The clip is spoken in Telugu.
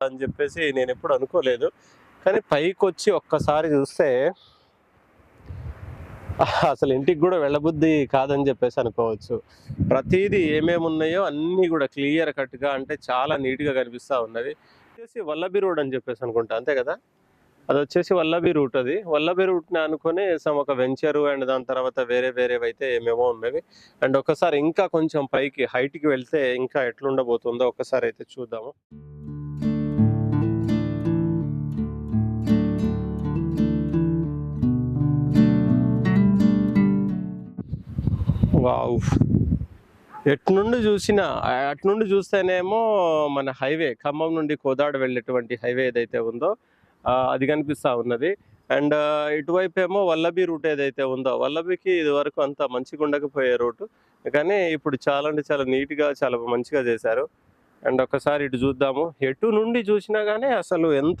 అని చెప్పేసి నేను ఎప్పుడు అనుకోలేదు. కానీ పైకి వచ్చి ఒక్కసారి చూస్తే అసలు ఇంటికి కూడా వెళ్ళబుద్ధి కాదని చెప్పేసి అనుకోవచ్చు. ప్రతిదీ ఏమేమి ఉన్నాయో అన్నీ కూడా క్లియర్ కట్గా అంటే చాలా నీట్గా కనిపిస్తూ ఉన్నది. వచ్చేసి వల్లభి రోడ్ అని చెప్పేసి అనుకుంటా అంతే కదా? అది వచ్చేసి వల్లభి రూట్ అది. వల్లభి రూట్ని అనుకుని సమ్ ఒక వెంచరు అండ్ దాని తర్వాత వేరే వేరేవి అయితే ఏమేమో ఉన్నవి. అండ్ ఒకసారి ఇంకా కొంచెం పైకి హైట్కి వెళ్తే ఇంకా ఎట్లుండబోతుందో ఒకసారి అయితే చూద్దాము. వావ్. ఎటు నుండి చూసినా అటు నుండి చూస్తేనేమో మన హైవే ఖమ్మం నుండి కోదాడ వెళ్ళేటువంటి హైవే ఏదైతే ఉందో అది కనిపిస్తా ఉన్నది. అండ్ ఇటువైపు ఏమో వల్లభి రూట్ ఏదైతే ఉందో వల్లభికి ఇది వరకు అంత మంచిగా ఉండకపోయే రూట్. కానీ ఇప్పుడు చాలా అంటే చాలా నీట్గా చాలా మంచిగా చేశారు. అండ్ ఒకసారి ఇటు చూద్దాము. ఎటు నుండి చూసినా కానీ అసలు ఎంత